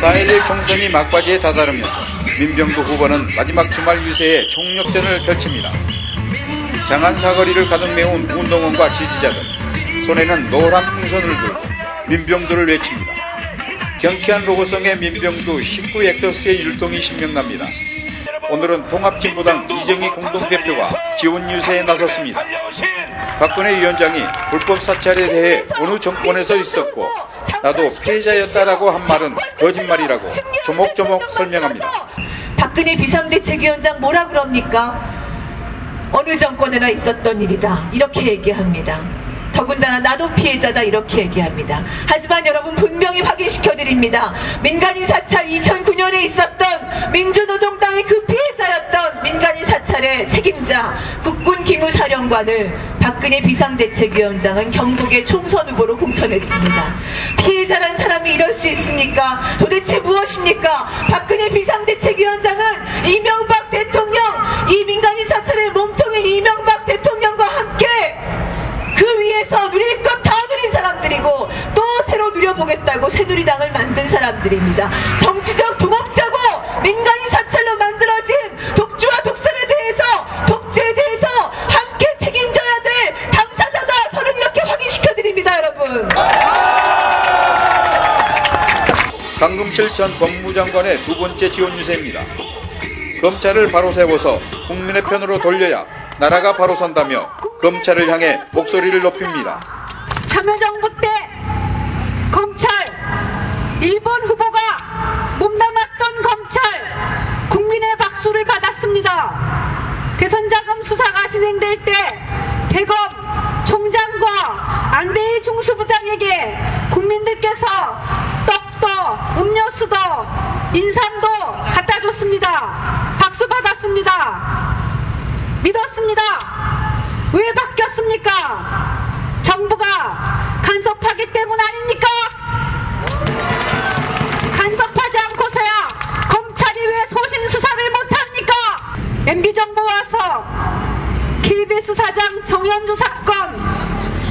4.11 총선이 막바지에 다다르면서 민병도 후보는 마지막 주말 유세에 총력전을 펼칩니다. 장안 사거리를 가득 메운 운동원과 지지자들, 손에는 노란 풍선을 들고 민병도를 외칩니다. 경쾌한 로고송의 민병도 19 헥터스의 율동이 신명납니다. 오늘은 통합진보당 이정희 공동대표가 지원 유세에 나섰습니다. 박근혜 위원장이 불법 사찰에 대해 어느 정권에서 있었고 나도 피해자였다라고 한 말은 거짓말이라고 조목조목 설명합니다. 박근혜 비상대책위원장 뭐라 그럽니까? 어느 정권에나 있었던 일이다. 이렇게 얘기합니다. 더군다나 나도 피해자다 이렇게 얘기합니다. 하지만 여러분 분명히 확인시켜 드립니다. 민간인 사찰 2009년에 있었던 민주노동당의 그 피해자였던 민간인 사찰의 책임자 국군 기무사령관을 박근혜 비상대책위원장은 경북의 총선 후보로 공천했습니다. 피해자란 사람이 이럴 수 있습니까? 도대체 무엇입니까? 박근혜 비상대책위원장은 이명박 대통령 이 민간인 사찰의 몸통인 이명박 대통령과 함께 그 위에서 누릴 것 다 누린 사람들이고 또 새로 누려보겠다고 새누리당을 만든 사람들입니다. 정치적 동업자고 민간인 사찰로 만들어진 독주와 독선에 대해서 독재에 대해서 함께 책임져야 될 당사자다. 저는 이렇게 확인시켜 드립니다, 여러분. 강금실 전 법무장관의 두 번째 지원 유세입니다. 검찰을 바로 세워서 국민의 편으로 돌려야 나라가 바로 선다며 검찰을 향해 목소리를 높입니다. 참여정부 때 일본 후보가 몸담았던 검찰 국민의 박수를 받았습니다. 개선자금 수사가 진행될 때 대검 총장과 안대희 중수부장에게 국민들께서 떡도 음료수도 인삼도 갖다 줬습니다. 박수 받았습니다. 믿었습니다. 왜 바뀌었습니까? 정부가 간섭하기 때문 아닙니까? 간섭하지 않고서야 검찰이 왜 소신 수사를 못합니까? MB 정부 와서 KBS 정현주 사건,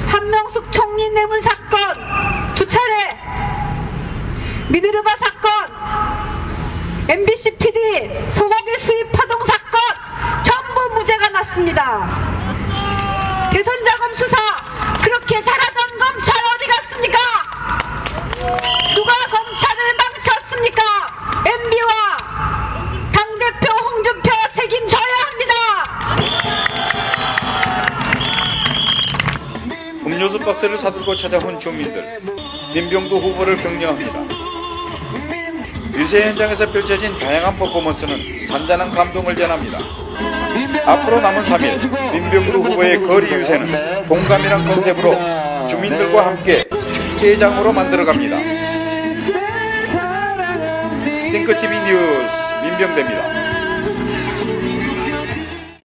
한명숙 총리 뇌물 사건 두 차례, 미드르바 사건, MBC PD 소고기 수입 파동 사건 전부 무죄가 났습니다. 박스를 사들고 찾아온 주민들 민병도 후보를 격려합니다. 유세 현장에서 펼쳐진 다양한 퍼포먼스는 잔잔한 감동을 전합니다. 앞으로 남은 3일 민병도 후보의 거리 유세는 공감이란 컨셉으로 주민들과 함께 축제장으로 만들어갑니다. 싱크TV 뉴스 민병대입니다.